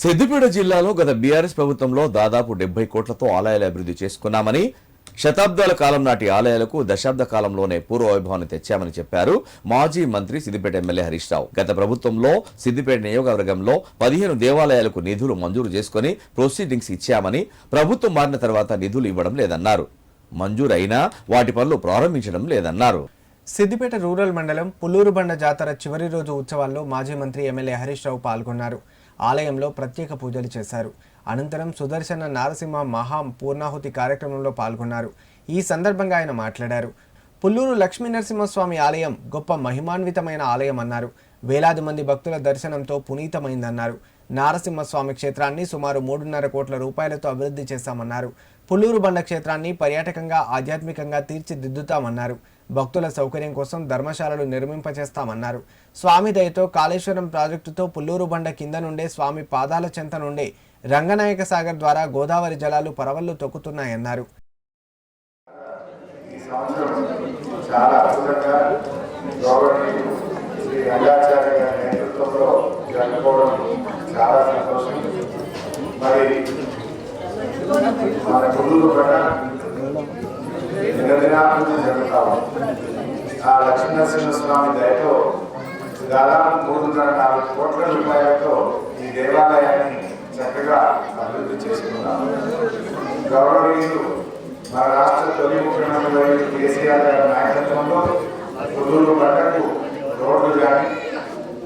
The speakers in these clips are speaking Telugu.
సిద్దిపేట జిల్లాలో గత బీఆర్ఎస్ ప్రభుత్వంలో దాదాపు డెబ్బై కోట్లతో ఆలయాలు అభివృద్ధి చేసుకున్నామని శతాబ్దాల కాలం నాటి ఆలయాలకు దశాబ్ద కాలంలోనే పూర్వ వైభవాన్ని తెచ్చామని చెప్పారు మాజీ మంత్రి సిద్దిపేట ఎమ్మెల్యే హరీష్ రావు. గత ప్రభుత్వంలో సిద్దిపేట నియోగవర్గంలో పదిహేను దేవాలయాలకు నిధులు మంజూరు చేసుకుని ప్రొసీడింగ్స్ ఇచ్చామని ప్రభుత్వం మారిన తర్వాత నిధులు ఇవ్వడం లేదన్నారు. మంజూరైనా వాటి పనులు ప్రారంభించడం లేదన్నారు. సిద్దిపేట రూరల్ మండలం పుల్లూరుబండ జాతర చివరి రోజు ఉత్సవాల్లో మాజీ మంత్రి ఎమ్మెల్యే హరీష్ రావు పాల్గొన్నారు. ఆలయంలో ప్రత్యేక పూజలు చేశారు. అనంతరం సుదర్శన నారసింహ మహా పూర్ణాహుతి కార్యక్రమంలో పాల్గొన్నారు. ఈ సందర్భంగా ఆయన మాట్లాడారు. పుల్లూరు లక్ష్మీ నరసింహస్వామి ఆలయం గొప్ప మహిమాన్వితమైన ఆలయం అన్నారు. వేలాది మంది భక్తుల దర్శనంతో పునీతమైందన్నారు. నారసింహస్వామి క్షేత్రాన్ని సుమారు మూడున్నర కోట్ల రూపాయలతో అభివృద్ధి చేశామన్నారు. పుల్లూరు బండ క్షేత్రాన్ని పర్యాటకంగా ఆధ్యాత్మికంగా తీర్చిదిద్దుతామన్నారు. భక్తుల సౌకర్యం కోసం ధర్మశాలలు నిర్మింపచేస్తామన్నారు. స్వామి దయతో కాళేశ్వరం ప్రాజెక్టుతో పుల్లూరు బండ కింద నుండే స్వామి పాదాల చెంత నుండే రంగనాయక సాగర్ ద్వారా గోదావరి జలాలు పరవళ్ళు తొక్కుతున్నాయన్నారు. చాలా అద్భుతంగా శ్రీ రంగాచార్య గారి నేతృత్వంలో జరుపుకోవడం చాలా సంతోషం. మరి మన గురువు కూడా నిరదినాభివృద్ధి జరుగుతాము ఆ లక్ష్మీనరసింహస్వామి దయతో దాదాపు మూడున్నర నాలుగు కోట్ల రూపాయలతో ఈ దేవాలయాన్ని చక్కగా అభివృద్ధి చేసుకున్నాము గౌరవీయులు మన రాష్ట్ర తొలి ముఖ్యమంత్రి కేసీఆర్ గారి నాయకత్వంలో పుల్లూరు పంటకు రోడ్లు కానీ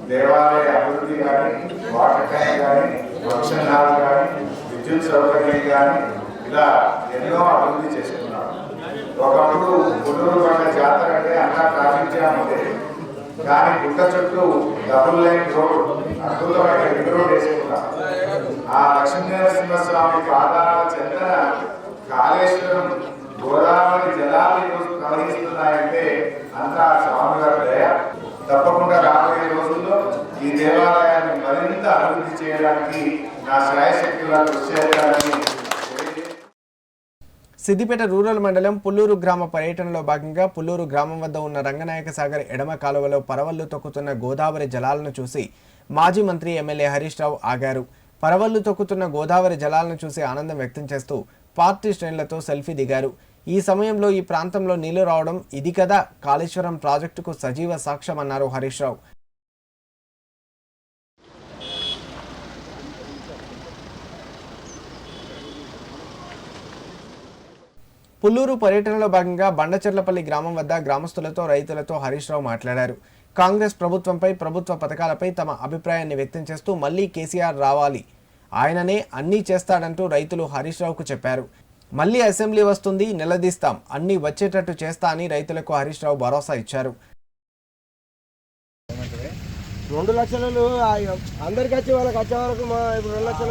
దేవాలయ అభివృద్ధి కానీ వాటర్ ట్యాంక్ కానీ వక్షణాలు కానీ విద్యుత్ సౌకర్యం కానీ ఇలా ఎన్నో అభివృద్ధి చేసుకున్నాం ఒకప్పుడు గుంటూరు పంట జాతర అంటే అంతా ట్రాఫిక్ జామ్ కానీ గుట్ట చుట్టూ డబుల్ లైన్ రోడ్ అద్భుతమైన రింగ్ రోడ్ వేసుకున్నాం ఆ లక్ష్మీనరసింహస్వామి పాదాల చెంతన కాళేశ్వరం గోదావరి జలాలు ఈరోజు ప్రవహిస్తున్నాయంటే అంతా స్వామివారి దయ. తప్పకుండా రాబోయే రోజుల్లో ఈ దేవాలయాన్ని మరింత అభివృద్ధి చేయడానికి నా శ్రాయశక్తిగా కృషి చేయడానికి సిద్దిపేట రూరల్ మండలం పుల్లూరు గ్రామ పర్యటనలో భాగంగా పుల్లూరు గ్రామం వద్ద ఉన్న రంగనాయక సాగర్ ఎడమ కాలువలో పరవళ్ళు తొక్కుతున్న గోదావరి జలాలను చూసి మాజీ మంత్రి ఎమ్మెల్యే హరీష్ రావు ఆగారు. పరవళ్ళు తొక్కుతున్న గోదావరి జలాలను చూసి ఆనందం వ్యక్తం చేస్తూ పార్టీ శ్రేణులతో సెల్ఫీ దిగారు. ఈ సమయంలో ఈ ప్రాంతంలో నీళ్ళు రావడం ఇది కదా కాళేశ్వరం ప్రాజెక్టుకు సజీవ సాక్ష్యమన్నారు హరీష్ రావు. పుల్లూరు పర్యటనలో భాగంగా బండచెర్లపల్లి గ్రామం వద్ద గ్రామస్తులతో రైతులతో హరీష్ రావు మాట్లాడారు. కాంగ్రెస్ ప్రభుత్వంపై ప్రభుత్వ పథకాలపై తమ అభిప్రాయాన్ని వ్యక్తం చేస్తూ మళ్ళీ కేసీఆర్ రావాలి. ఆయననే అన్నీ చేస్తాడంటూ రైతులు హరీష్ రావుకు చెప్పారు. మళ్ళీ అసెంబ్లీ వస్తుంది నిలదీస్తాం. అన్నీ వచ్చేటట్టు చేస్తా అని రైతులకు హరీష్ రావు భరోసా ఇచ్చారు. రెండు లక్షలు అందరికి వచ్చి వాళ్ళకి వచ్చే వరకు రెండు లక్షల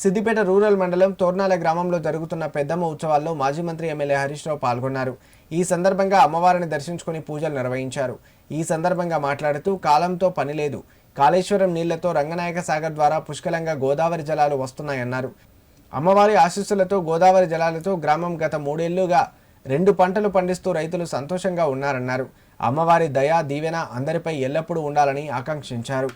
సిద్దిపేట రూరల్ మండలం తోర్నాల గ్రామంలో జరుగుతున్న పెద్దమ్మ ఉత్సవాల్లో మాజీ మంత్రి ఎమ్మెల్యే హరీష్ రావు పాల్గొన్నారు. ఈ సందర్భంగా అమ్మవారిని దర్శించుకుని పూజలు నిర్వహించారు. ఈ సందర్భంగా మాట్లాడుతూ కాలంతో పని లేదు. కాళేశ్వరం నీళ్ళతో రంగనాయక సాగర్ ద్వారా పుష్కలంగా గోదావరి జలాలు వస్తున్నాయన్నారు. అమ్మవారి ఆశీస్సులతో గోదావరి జలాలతో గ్రామం గత మూడేళ్ళుగా రెండు పంటలు పండిస్తూ రైతులు సంతోషంగా ఉన్నారన్నారు. అమ్మవారి దయా దీవెన అందరిపై ఎల్లప్పుడూ ఉండాలని ఆకాంక్షించారు.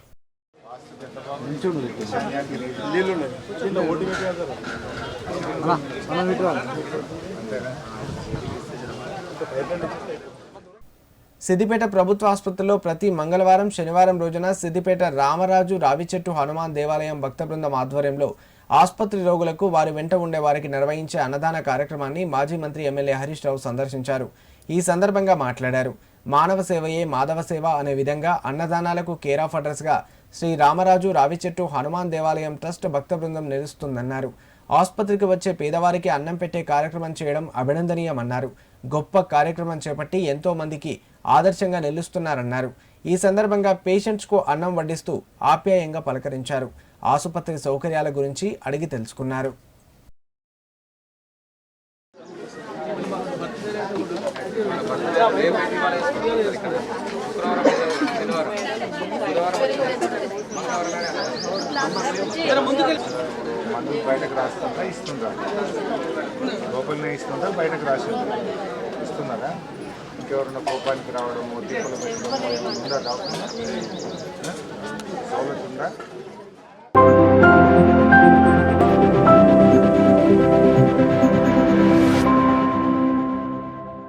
సిద్దిపేట ప్రభుత్వ ఆసుపత్రిలో ప్రతి మంగళవారం శనివారం రోజున సిద్దిపేట రామరాజు రావిచెట్టు హనుమాన్ దేవాలయం భక్త బృందం ఆధ్వర్యంలో ఆసుపత్రి రోగులకు వారి వెంట ఉండే వారికి నిర్వహించే అన్నదాన కార్యక్రమాన్ని మాజీ మంత్రి ఎమ్మెల్యే హరీష్ రావు సందర్శించారు. ఈ సందర్భంగా మాట్లాడారు. మానవ సేవయే మాధవ సేవ అనే విధంగా అన్నదానాలకు కేర్ ఆఫ్ అడ్రస్గా శ్రీ రామరాజు రావిచెట్టు హనుమాన్ దేవాలయం ట్రస్ట్ భక్త బృందం నిలుస్తుందన్నారు. ఆసుపత్రికి వచ్చే పేదవారికి అన్నం పెట్టే కార్యక్రమం చేయడం అభినందనీయమన్నారు. గొప్ప కార్యక్రమం చేపట్టి ఎంతో మందికి ఆదర్శంగా నిలుస్తున్నారన్నారు. ఈ సందర్భంగా పేషెంట్స్కు అన్నం వడ్డిస్తూ ఆప్యాయంగా పలకరించారు. ఆసుపత్రి సౌకర్యాల గురించి అడిగి తెలుసుకున్నారు. మందు బయటకు రాస్తుందా ఇస్తుందా? లోపలనే ఇస్తుందా బయటకు రాసి ఇస్తున్నారా? ఇంకెవరన్నా కోపానికి రావడము దీపాలు పెట్టడం ఉందా డాక్టర్?